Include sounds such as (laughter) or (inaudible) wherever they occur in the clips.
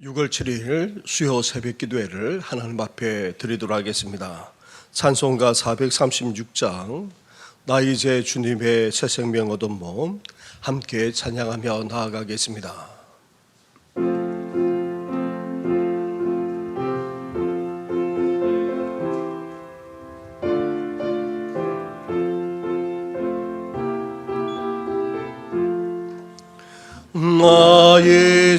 6월 7일 수요 새벽 기도회를 하나님 앞에 드리도록 하겠습니다. 찬송가 436장 나 이제 주님의 새 생명 얻은 몸 함께 찬양하며 나아가겠습니다. 나이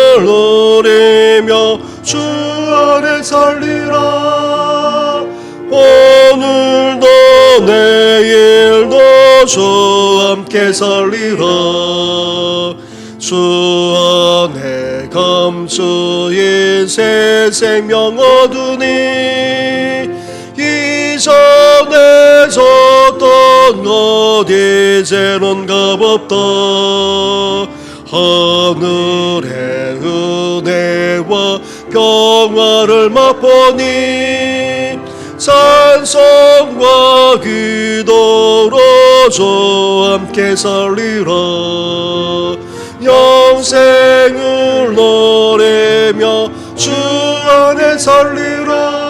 누리며 주 안에 살리라. 오늘도 내일도 주 함께 살리라. 주 안에 감수인 새 생명 얻으니 이전에 졌던 것 이제는 값없다. 하늘의 은혜와 평화를 맛보니 찬송과 기도로 주 함께 살리라. 영생을 노래며 주 안에 살리라.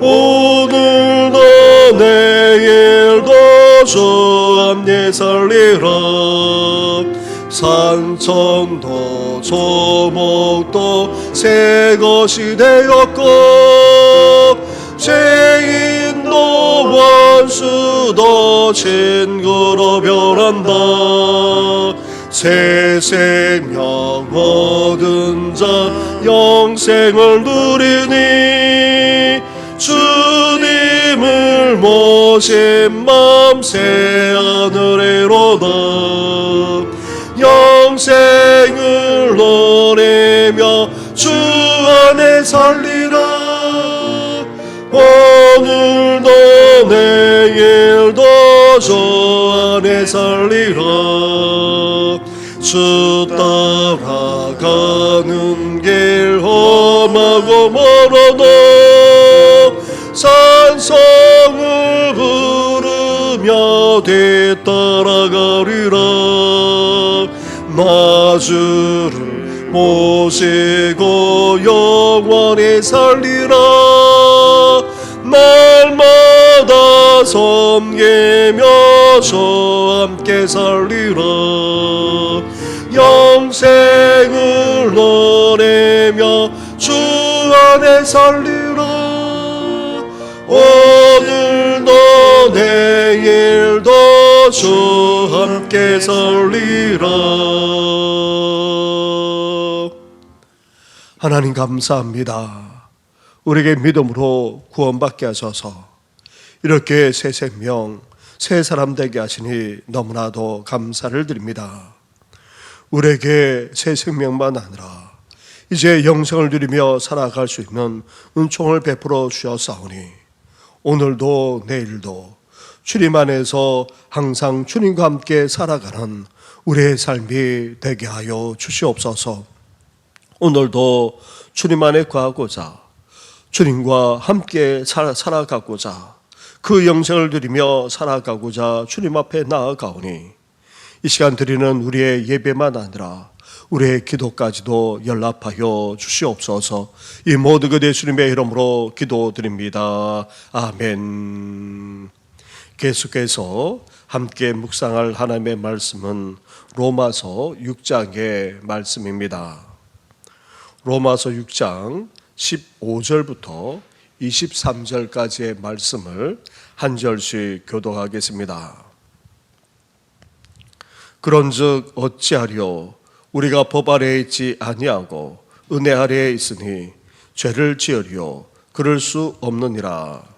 오늘도 내일도 주 함께 살리라 산천도 조목도 새 것이 되었고 죄인도 원수도 친구로 변한다. 새 생명 얻은 자 영생을 누리니 주님을 모신 맘새 하늘에 로다 영생을 노래며 주 안에 살리라. 오늘도 내 일도 주 안에 살리라. 주 따라가는 길 험하고 멀어도 산성을 부르며 뒤따라가리라 나 주를 모시고 영원히 살리라. 날마다 섬기며 저 함께 살리라. 영생을 노래며 주 안에 살리 주 함께 살리라 하나님 감사합니다. 우리에게 믿음으로 구원받게 하셔서. 이렇게 새 생명 새 사람 되게 하시니 너무나도 감사를 드립니다. 우리에게 새 생명만 아니라 이제 영생을 누리며 살아갈 수 있는 은총을 베풀어 주셨사오니 오늘도 내일도 주님 안에서 항상 주님과 함께 살아가는 우리의 삶이 되게 하여 주시옵소서. 오늘도 주님 안에 거하고자 주님과 함께 살- 살아가고자 그 영생을 누리며 살아가고자 주님 앞에 나아가오니 이 시간 드리는 우리의 예배만 아니라 우리의 기도까지도 연락하여 주시옵소서. 이 모든 것 예수님의 이름으로 기도드립니다. 아멘. 계속해서 함께 묵상할 하나님의 말씀은 로마서 6장의 말씀입니다. 로마서 6장 15절부터 23절까지의 말씀을 한 절씩 교독하겠습니다. 그런즉 어찌하려 우리가 법 아래에 있지 아니하고 은혜 아래에 있으니 죄를 지으려 그럴 수 없느니라.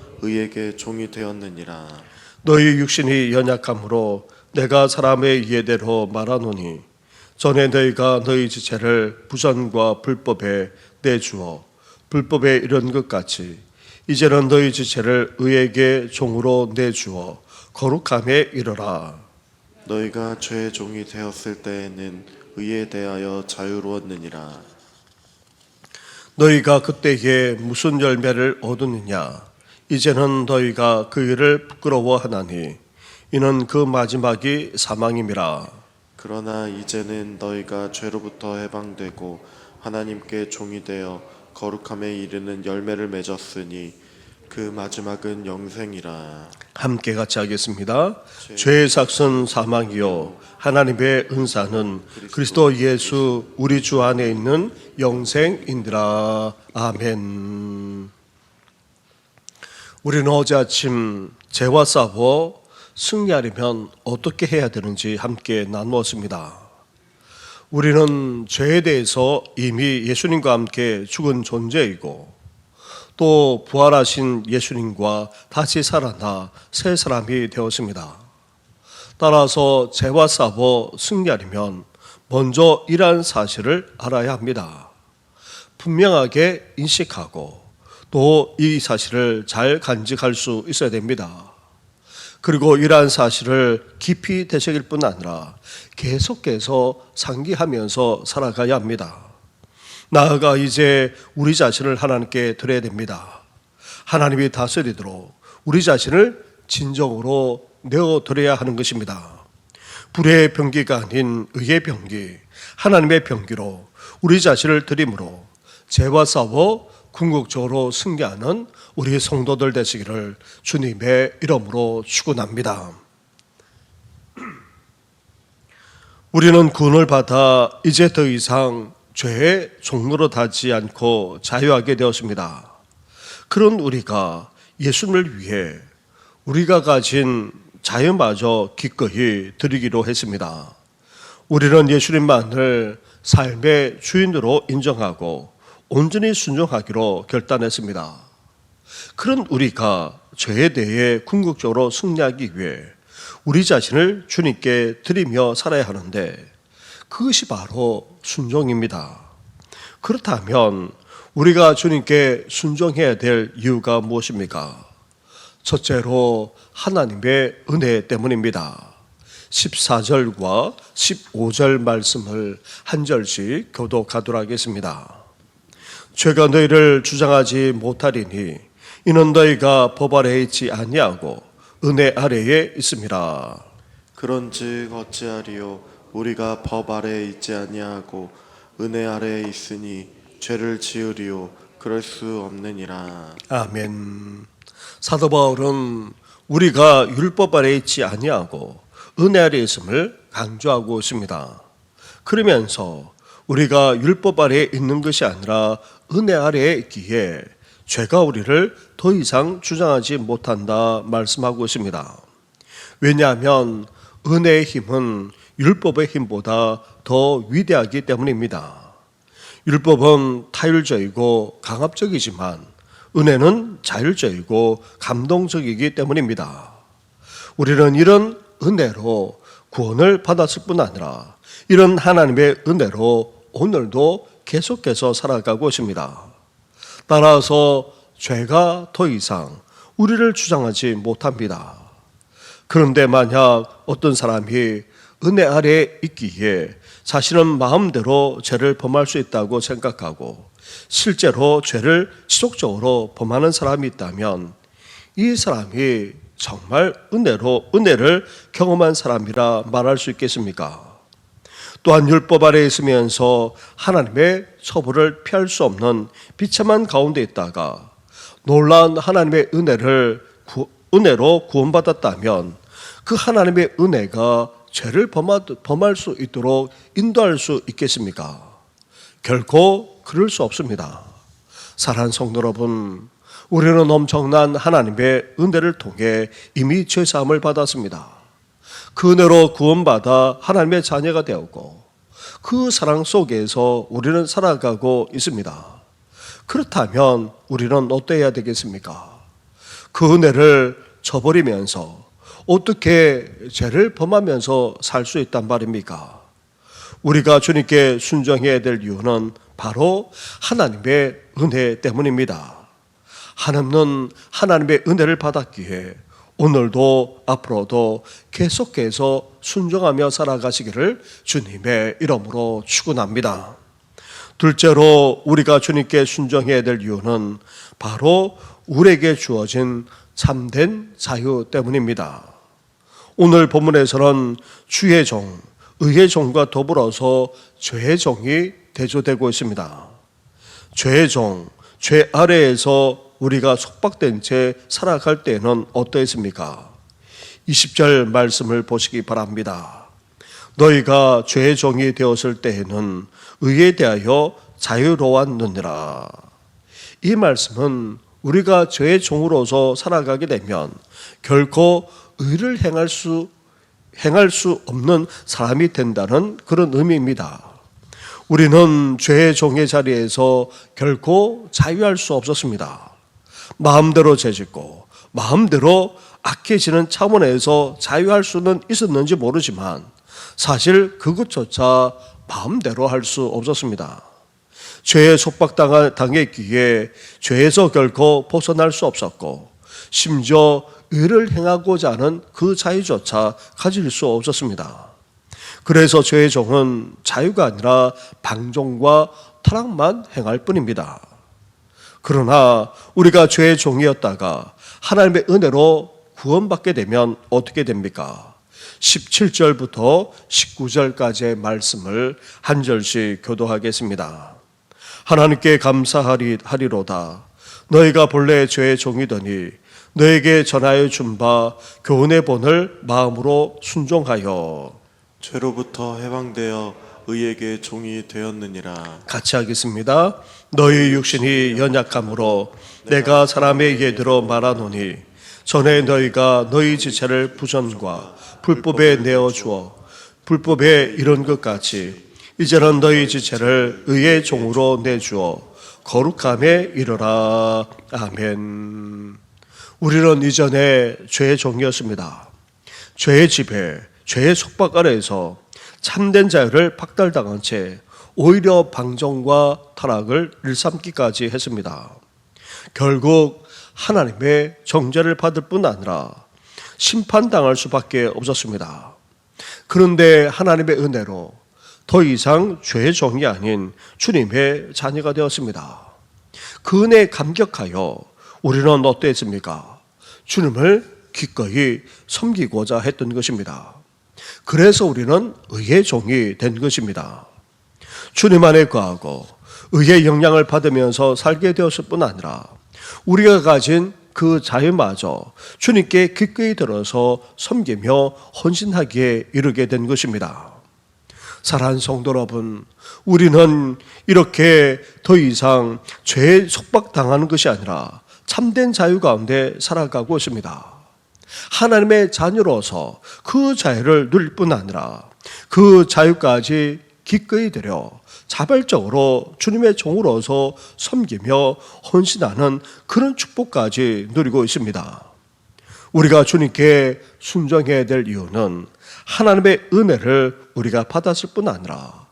의에게 종이 되었느니라 너희 육신이 연약함으로 내가 사람의 이해대로 말하노니 전에 너희가 너희 지체를 부전과 불법에 내주어 불법에 이른 것 같이 이제는 너희 지체를 의에게 종으로 내주어 거룩함에 이르라. 너희가 죄의 종이 되었을 때에는 의에 대하여 자유로웠느니라 너희가 그때에 무슨 열매를 얻었느냐? 이제는 너희가 그 일을 부끄러워하나니 이는 그 마지막이 사망임이라. 그러나 이제는 너희가 죄로부터 해방되고 하나님께 종이 되어 거룩함에 이르는 열매를 맺었으니 그 마지막은 영생이라 함께 같이 하겠습니다. 죄의 삭은 사망이요 하나님의 은사는 그리스도 예수 우리 주 안에 있는 영생인들아 아멘. 우리는 어제 아침 죄와 싸워 승리하려면 어떻게 해야 되는지 함께 나누었습니다. 우리는 죄에 대해서 이미 예수님과 함께 죽은 존재이고 또 부활하신 예수님과 다시 살아나 새 사람이 되었습니다. 따라서 죄와 싸워 승리하려면 먼저 이러한 사실을 알아야 합니다. 분명하게 인식하고 또 이 사실을 잘 간직할 수 있어야 됩니다. 그리고 이러한 사실을 깊이 되새길 뿐 아니라 계속해서 상기하면서 살아가야 합니다. 나아가 이제 우리 자신을 하나님께 드려야 됩니다. 하나님이 다스리도록 우리 자신을 진정으로 내어 드려야 하는 것입니다. 불의 병기가 아닌 의의 병기, 하나님의 병기로 우리 자신을 드림으로 죄와 싸워 궁극적으로 승리하는 우리 성도들 되시기를 주님의 이름으로 축원합니다. (clears throat) 우리는 구원을 받아 이제 더 이상 죄의 종로로 닿지 않고 자유하게 되었습니다. 그런 우리가 예수님을 위해 우리가 가진 자유마저 기꺼이 드리기로 했습니다. 우리는 예수님만을 삶의 주인으로 인정하고 온전히 순종하기로 결단했습니다. 그런 우리가 죄에 대해 궁극적으로 승리하기 위해 우리 자신을 주님께 드리며 살아야 하는데 그것이 바로 순종입니다. 그렇다면 우리가 주님께 순종해야 될 이유가 무엇입니까? 첫째로 하나님의 은혜 때문입니다. 14절과 15절 말씀을 한 절씩 교독하도록 하겠습니다. 죄가 너희를 주장하지 못하리니 이는 너희가 법 아래에 있지 아니하고 은혜 아래에 있음이라. 그런즉 어찌하리요 우리가 법 아래에 있지 아니하고 은혜 아래에 있으니 죄를 지으리요 그럴 수 없느니라 아멘. 사도 바울은 우리가 율법 아래에 있지 아니하고 은혜 아래에 있음을 강조하고 있습니다. 그러면서 우리가 율법 아래에 있는 것이 아니라 은혜 아래에 있기에 죄가 우리를 더 이상 주장하지 못한다 말씀하고 있습니다. 왜냐하면 은혜의 힘은 율법의 힘보다 더 위대하기 때문입니다. 율법은 타율적이고 강압적이지만 은혜는 자율적이고 감동적이기 때문입니다. 우리는 이런 은혜로 구원을 받았을 뿐 아니라 이런 하나님의 은혜로 오늘도 계속해서 살아가고 있습니다. 따라서 죄가 더 이상 우리를 주장하지 못합니다. 그런데 만약 어떤 사람이 은혜 아래에 있기에 자신은 마음대로 죄를 범할 수 있다고 생각하고 실제로 죄를 지속적으로 범하는 사람이 있다면 이 사람이 정말 은혜로 은혜를 경험한 사람이라 말할 수 있겠습니까? 또한 율법 아래에 있으면서 하나님의 처벌을 피할 수 없는 비참한 가운데 있다가 놀라운 하나님의 은혜를 구, 은혜로 구원받았다면 그 하나님의 은혜가 죄를 범할 수 있도록 인도할 수 있겠습니까? 결코 그럴 수 없습니다. 사랑하는 성도 여러분, 우리는 엄청난 하나님의 은혜를 통해 이미 죄사함을 받았습니다. 그 은혜로 구원받아 하나님의 자녀가 되었고 그 사랑 속에서 우리는 살아가고 있습니다. 그렇다면 우리는 어떠해야 되겠습니까? 그 은혜를 저버리면서 어떻게 죄를 범하면서 살 수 있단 말입니까? 우리가 주님께 순종해야 될 이유는 바로 하나님의 은혜 때문입니다. 하나님은 하나님의 은혜를 받았기에 오늘도 앞으로도 계속해서 순종하며 살아가시기를 주님의 이름으로 축원합니다. 둘째로 우리가 주님께 순종해야 될 이유는 바로 우리에게 주어진 참된 자유 때문입니다. 오늘 본문에서는 주의 종, 의의 종과 더불어서 죄의 종이 대조되고 있습니다. 죄의 종, 죄 아래에서 우리가 속박된 채 살아갈 때는 어떠했습니까? 20절 말씀을 보시기 바랍니다. 너희가 죄의 종이 되었을 때에는 의에 대하여 자유로웠느니라. 이 말씀은 우리가 죄의 종으로서 살아가게 되면 결코 의를 행할 수 행할 수 없는 사람이 된다는 그런 의미입니다. 우리는 죄의 종의 자리에서 결코 자유할 수 없었습니다. 마음대로 죄짓고 마음대로 악해지는 차원에서 자유할 수는 있었는지 모르지만 사실 그것조차 마음대로 할 수 없었습니다. 죄에 속박당했기에 죄에서 결코 벗어날 수 없었고 심지어 의를 행하고자 하는 그 자유조차 가질 수 없었습니다. 그래서 죄의 종은 자유가 아니라 방종과 타락만 행할 뿐입니다. 그러나 우리가 죄의 종이었다가 하나님의 은혜로 구원받게 되면 어떻게 됩니까? 17절부터 19절까지의 말씀을 한 절씩 교도하겠습니다. 하나님께 감사하리로다. 너희가 본래 죄의 종이더니 너에게 전하여 준 바 교훈의 본을 마음으로 순종하여 죄로부터 해방되어 의에게 종이 되었느니라. 같이 하겠습니다. 너희 육신이 연약함으로 내가 사람의 예대로 말하노니 전에 너희가 너희 지체를 부전과 불법에 내어 주어 불법에 이런 것 같이 이제는 너희 지체를 의의 종으로 내주어 거룩함에 이르라 아멘. 우리는 이전에 죄의 종이었습니다. 죄의 지배, 죄의 속박 아래에서 참된 자유를 박탈당한 채 오히려 방정과 타락을 일삼기까지 했습니다. 결국 하나님의 정죄를 받을 뿐 아니라 심판당할 수밖에 없었습니다. 그런데 하나님의 은혜로 더 이상 죄의 종이 아닌 주님의 자녀가 되었습니다. 그 은혜에 감격하여 우리는 어떠했습니까? 주님을 기꺼이 섬기고자 했던 것입니다. 그래서 우리는 의의 종이 된 것입니다. 주님 안에 거하고 의의 영향을 받으면서 살게 되었을 뿐 아니라 우리가 가진 그 자유마저 주님께 기꺼이 들어서 섬기며 헌신하기에 이르게 된 것입니다. 사랑하는 성도 여러분, 우리는 이렇게 더 이상 죄에 속박당하는 것이 아니라 참된 자유 가운데 살아가고 있습니다. 하나님의 자녀로서 그 자유를 누릴 뿐 아니라 그 자유까지 기꺼이 들여 자발적으로 주님의 종으로서 섬기며 헌신하는 그런 축복까지 누리고 있습니다. 우리가 주님께 순종해야 될 이유는 하나님의 은혜를 우리가 받았을 뿐 아니라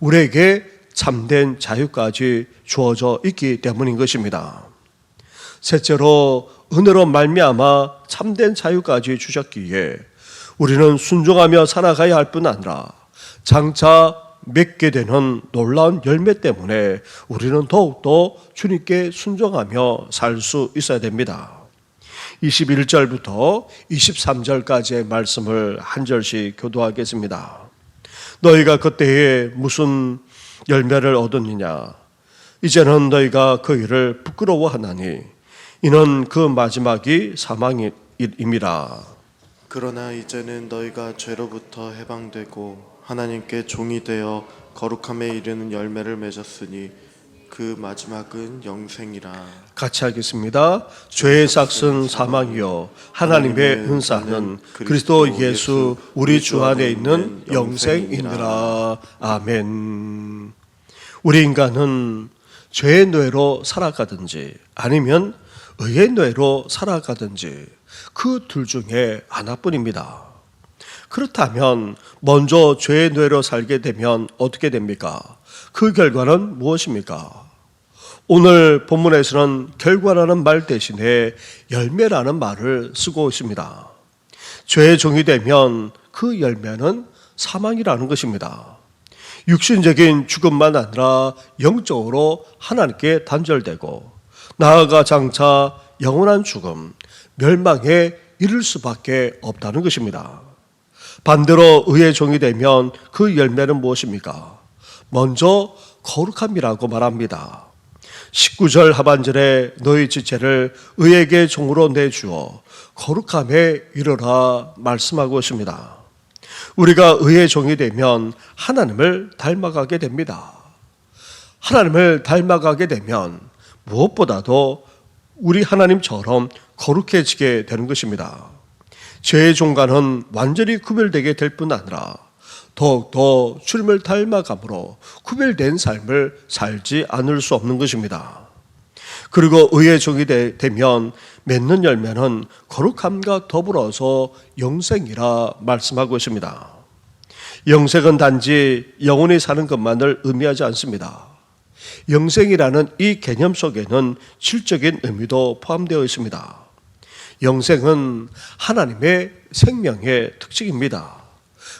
우리에게 참된 자유까지 주어져 있기 때문인 것입니다. 셋째로 은혜로 말미암아 참된 자유까지 주셨기에 우리는 순종하며 살아가야 할 뿐 아니라 장차 맺게 되는 놀라운 열매 때문에 우리는 더욱더 주님께 순종하며 살 수 있어야 됩니다. 21절부터 23절까지의 말씀을 한 절씩 교도하겠습니다. 너희가 그때에 무슨 열매를 얻었느냐? 이제는 너희가 그 일을 부끄러워하나니 이는 그 마지막이 사망임이라. 그러나 이제는 너희가 죄로부터 해방되고 하나님께 종이 되어 거룩함에 이르는 열매를 맺었으니 그 마지막은 영생이라. 같이 하겠습니다. 죄의 삭은 사망이요 하나님의 은사는 그리스도 예수 우리 주 안에 있는 영생이니라. 아멘. 우리 인간은 죄의 뇌로 살아가든지 아니면 의의 뇌로 살아가든지 그 둘 중에 하나뿐입니다. 그렇다면 먼저 죄의 뇌로 살게 되면 어떻게 됩니까? 그 결과는 무엇입니까? 오늘 본문에서는 결과라는 말 대신에 열매라는 말을 쓰고 있습니다. 죄의 종이 되면 그 열매는 사망이라는 것입니다. 육신적인 죽음만 아니라 영적으로 하나님께 단절되고 나아가 장차 영원한 죽음, 멸망에 이를 수밖에 없다는 것입니다. 반대로 의의 종이 되면 그 열매는 무엇입니까? 먼저 거룩함이라고 말합니다. 19절 하반절에 너희 지체를 의에게 종으로 내주어 거룩함에 이르라 말씀하고 있습니다. 우리가 의의 종이 되면 하나님을 닮아가게 됩니다. 하나님을 닮아가게 되면 무엇보다도 우리 하나님처럼 거룩해지게 되는 것입니다. 죄의 종과는 완전히 구별되게 될 뿐 아니라 더욱더 주님을 닮아감으로 구별된 삶을 살지 않을 수 없는 것입니다. 그리고 의의 종이 되, 면 맺는 열매는 거룩함과 더불어서 영생이라 말씀하고 있습니다. 영생은 단지 영원히 사는 것만을 의미하지 않습니다. 영생이라는 이 개념 속에는 질적인 의미도 포함되어 있습니다. 영생은 하나님의 생명의 특징입니다.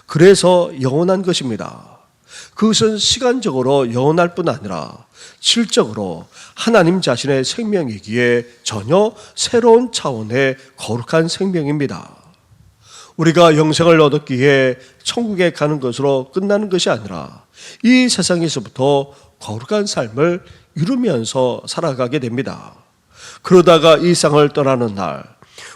그래서 영원한 것입니다. 그것은 시간적으로 영원할 뿐 아니라 실적으로 하나님 자신의 생명이기에 전혀 새로운 차원의 거룩한 생명입니다. 우리가 영생을 얻었기에 천국에 가는 것으로 끝나는 것이 아니라 이 세상에서부터 거룩한 삶을 이루면서 살아가게 됩니다. 그러다가 이 땅을 떠나는 날,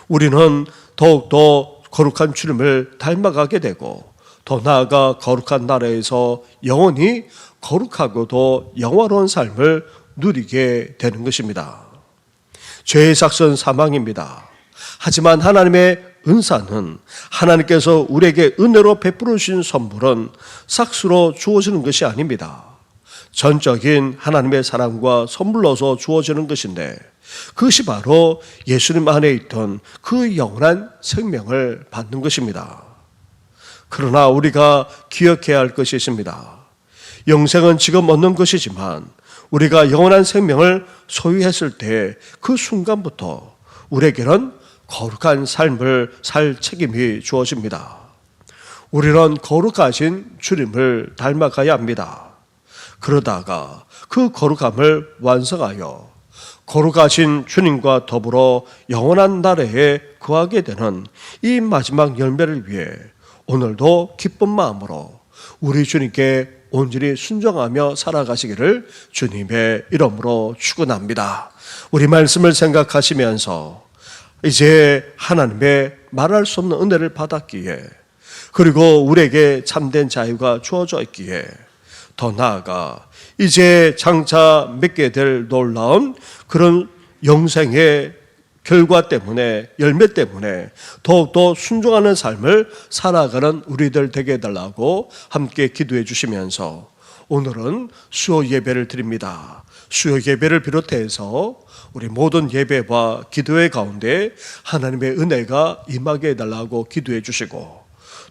우리는 더욱더 거룩한 주님을 닮아가게 되고 더 나아가 거룩한 나라에서 영원히 거룩하고도 영화로운 삶을 누리게 되는 것입니다. 죄의 삭선 사망입니다. 하지만 하나님의 은사는 하나님께서 우리에게 은혜로 베풀어 주신 선물은 삭수로 주어지는 것이 아닙니다. 전적인 하나님의 사랑과 선물로서 주어지는 것인데 그것이 바로 예수님 안에 있던 그 영원한 생명을 받는 것입니다. 그러나 우리가 기억해야 할 것이 있습니다. 영생은 지금 얻는 것이지만 우리가 영원한 생명을 소유했을 때 그 순간부터 우리에게는 거룩한 삶을 살 책임이 주어집니다. 우리는 거룩하신 주님을 닮아가야 합니다. 그러다가 그 거룩함을 완성하여 거룩하신 주님과 더불어 영원한 나라에 거하게 되는 이 마지막 열매를 위해 오늘도 기쁜 마음으로 우리 주님께 온전히 순종하며 살아가시기를 주님의 이름으로 축원합니다. 우리 말씀을 생각하시면서 이제 하나님의 말할 수 없는 은혜를 받았기에 그리고 우리에게 참된 자유가 주어져 있기에 더 나아가 이제 장차 맺게 될 놀라운 그런 영생의 결과 때문에 열매 때문에 더욱더 순종하는 삶을 살아가는 우리들 되게 해달라고 함께 기도해 주시면서 오늘은 수요 예배를 드립니다. 수요 예배를 비롯해서 우리 모든 예배와 기도의 가운데 하나님의 은혜가 임하게 해달라고 기도해 주시고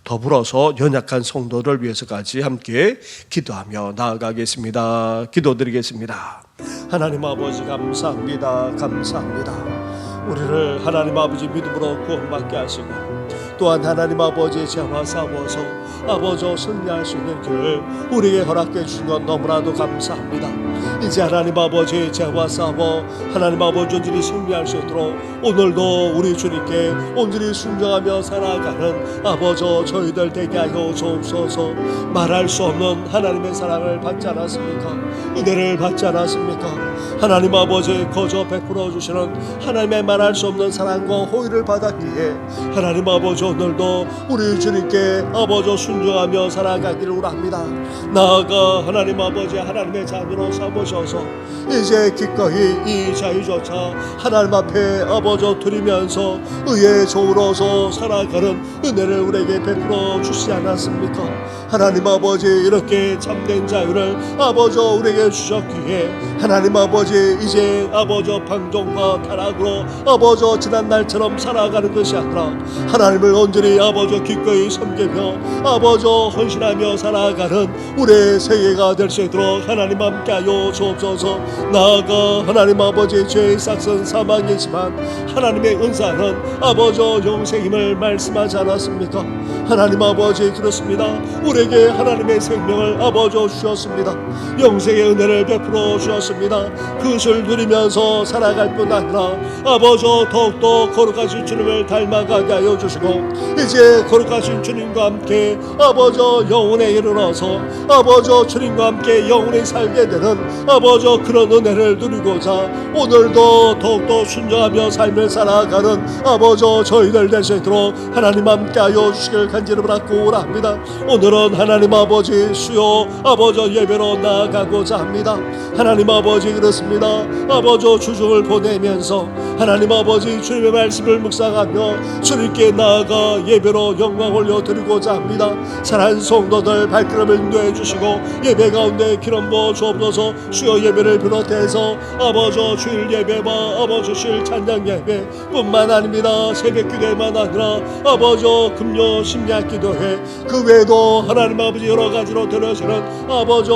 더불어서 연약한 성도를 위해서까지 함께 기도하며 나아가겠습니다. 기도드리겠습니다. 하나님 아버지 감사합니다. 감사합니다. 우리를 하나님 아버지 믿음으로 구원받게 하시고 또한 하나님 아버지의 죄와 싸워서 아버지 승리할 수 있는 길을 우리에게 허락해 주신 것 너무나도 감사합니다. 이제 하나님 아버지의 죄와 싸워 하나님 아버지 온전히 승리할 수 있도록 오늘도 우리 주님께 온전히 순종하며 살아가는 아버지 저희들 되게 하여 주옵소서 말할 수 없는 하나님의 사랑을 받지 않았습니까? 은혜를 받지 않았습니까? 하나님 아버지 거저 베풀어 주시는 하나님의 말할 수 없는 사랑과 호의를 받았기에 하나님 아버지 아버지 오늘도 우리 주님께 아버지 순종하며 살아가기를 원합니다. 나아가 하나님 아버지 하나님의 자녀로 삼으셔서 이제 기꺼이 이 자유조차 하나님 앞에 아버지 드리면서 의의 조로서 살아가는 은혜를 우리에게 베풀어 주시지 않았습니까? 하나님 아버지 이렇게 참된 자유를 아버지 우리에게 주셨기에 하나님 아버지 이제 아버지 방종과 타락으로 아버지 지난 날처럼 살아가는 것이 아니라 하나님을 온전히 아버지 기꺼이 섬기며 아버지 헌신하며 살아가는 우리의 세계가 될 수 있도록 하나님 함께 하여 주옵소서. 나아가 하나님 아버지 죄의 싹은 사망이지만 하나님의 은사는 아버지 영생임을 말씀하지 않았습니까? 하나님 아버지 그렇습니다. 우리에게 하나님의 생명을 아버지 주셨습니다. 영생의 은혜를 베풀어 주셨습니다. 그것을 누리면서 살아갈 뿐 아니라 아버지 더욱더 거룩하신 주님을 닮아가게 하여 주시고 이제 거룩하신 주님과 함께 아버지 영혼에 이르러서 아버지 주님과 함께 영혼이 살게 되는 아버지 그런 은혜를 누리고자 오늘도 더욱더 순종하며 삶을 살아가는 아버지 저희들 있도록 하나님 함께 하여 주시길 간절히 바라고 합니다. 오늘은 하나님 아버지 수요 아버지 예배로 나아가고자 합니다. 하나님 아버지 그렇습니다. 아버지 주중을 보내면서 하나님 아버지 주님의 말씀을 묵상하며 주님께 나아가 예배로 영광 올려드리고자 합니다. 사랑하는 성도들 발걸음을 인도해 주시고 예배 가운데 기름 부어 주옵소서. 수요 예배를 비롯해서 아버지 주일 예배와 아버지 주일 찬양 예배 뿐만 아닙니다. 새벽 기도회만 아니라 아버지 금요 심야 기도회. 그 외에도 하나님 아버지 여러 가지로 드려지는 아버지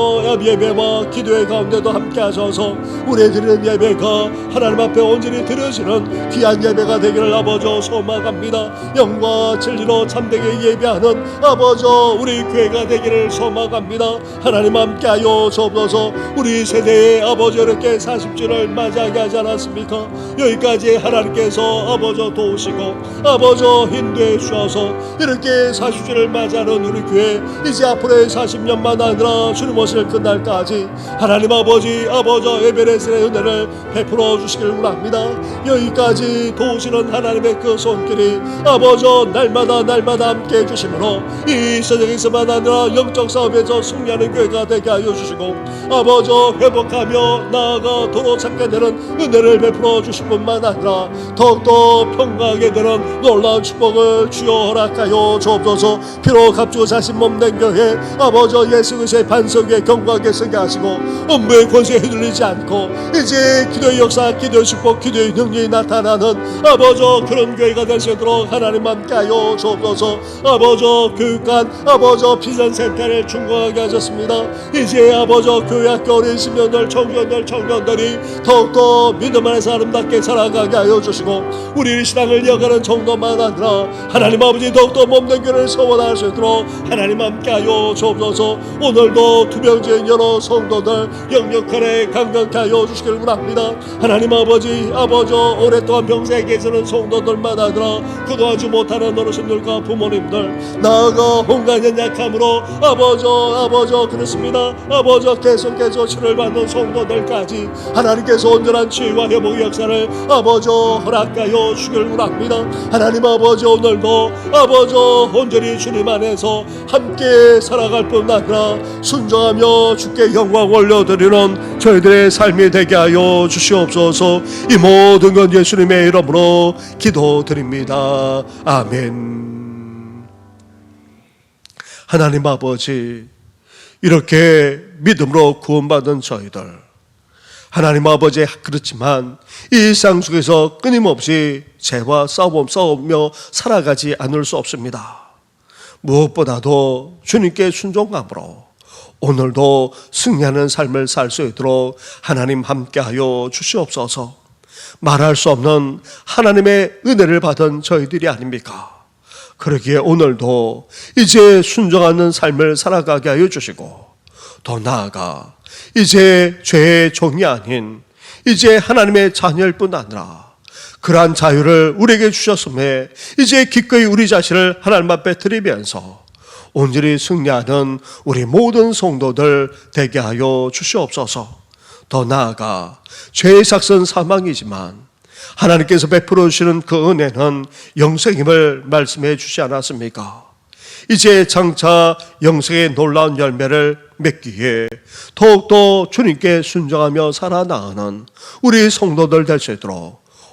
예배와 기도회 가운데도 함께 하셔서 우리 드리는 예배가 하나님 앞에 온전히 드려지는 귀한 예배가 되기를 아버지 소망합니다. 영과 진리로 참되게 예배하는 아버지 우리 교회가 되기를 소망합니다. 하나님 함께하여 주옵소서. 우리 세대의 아버지 이렇게 40주를 맞이하게 하지 않았습니까? 여기까지 하나님께서 아버지 도우시고 아버지 인도해 주셔서 이렇게 40주를 맞이하는 우리 교회 이제 앞으로의 40년만 아니라 주님 오실 그날까지 하나님 아버지 아버지 에베레스의 은혜를 베풀어 주시길 원합니다. 여기까지 도우시는 하나님의 그 손길이 아버지 날마다 날마다 함께 해주심으로 이 세상에서만 아니라 영적 사업에서 승리하는 교회가 되게 하여 주시고 아버지 회복하며 나아가 도로 찾게 되는 은혜를 베풀어 주실 뿐만 아니라 더욱더 평강하게 되는 놀라운 축복을 주여 허락하여 주옵소서. 피로 값주고 자신 몸된 교회 아버지 예수 그리스도의 반석에 경고하게 서게 하시고 음부의 권세에 휘둘리지 않고 이제 기도의 역사 기도의 축복 기도의 능력이 나타나는 아버지 그런 교회가 될 수 있도록 하나님 함께 하여 주옵소서. 아버지 교육관 아버지 비전센터를 충고하게 하셨습니다. 이제 아버지 교회 학교 어린 신년들 청년들 청년들이 더욱더 믿음 안에서 아름답게 살아가게 하여 주시고 우리 신앙을 이어가는 정도만 아니라 하나님 아버지 더욱더 몸된 교회를 소원할 수 있도록 하나님 함께 하여 주옵소서. 오늘도 투병지인 여러 성도들 영역간에 강건케 하여 주시길 원합니다. 하나님 아버지 아버지 오랫동안 병세에 계시는 성도들만 아니라 그도하지 못하는 어르신들과 부모님들. 나아가 온갖 연약함으로 아버지 아버지 그렇습니다. 아버지 계속해서 치료를 받는 성도들까지 하나님께서 온전한 치유와 회복의 역사를 아버지 허락하여 주길 원합니다. 하나님 아버지 오늘도 아버지 온전히 주님 안에서 함께 살아갈 뿐 아니라 순종하며 주께 영광 올려드리는 저희들의 삶이 되게 하여 주시옵소서. 이 모든 건 예수님의 이름으로 기도드립니다 아멘 하나님 아버지 이렇게 믿음으로 구원받은 저희들 하나님 아버지 그렇지만 이 일상 속에서 끊임없이 죄와 싸움 싸우며 살아가지 않을 수 없습니다. 무엇보다도 주님께 순종함으로 오늘도 승리하는 삶을 살 수 있도록 하나님 함께하여 주시옵소서. 말할 수 없는 하나님의 은혜를 받은 저희들이 아닙니까? 그러기에 오늘도 이제 순종하는 삶을 살아가게 하여 주시고 더 나아가 이제 죄의 종이 아닌 이제 하나님의 자녀일 뿐 아니라 그러한 자유를 우리에게 주셨음에 이제 기꺼이 우리 자신을 하나님 앞에 드리면서 온전히 승리하는 우리 모든 성도들 되게 하여 주시옵소서. 더 나아가 죄의 삭선 사망이지만 하나님께서 베풀어 주시는 그 은혜는 영생임을 말씀해 주지 않았습니까? 이제 장차 영생의 놀라운 열매를 맺기에 더욱더 주님께 순종하며 살아나가는 우리 성도들 될 수 있도록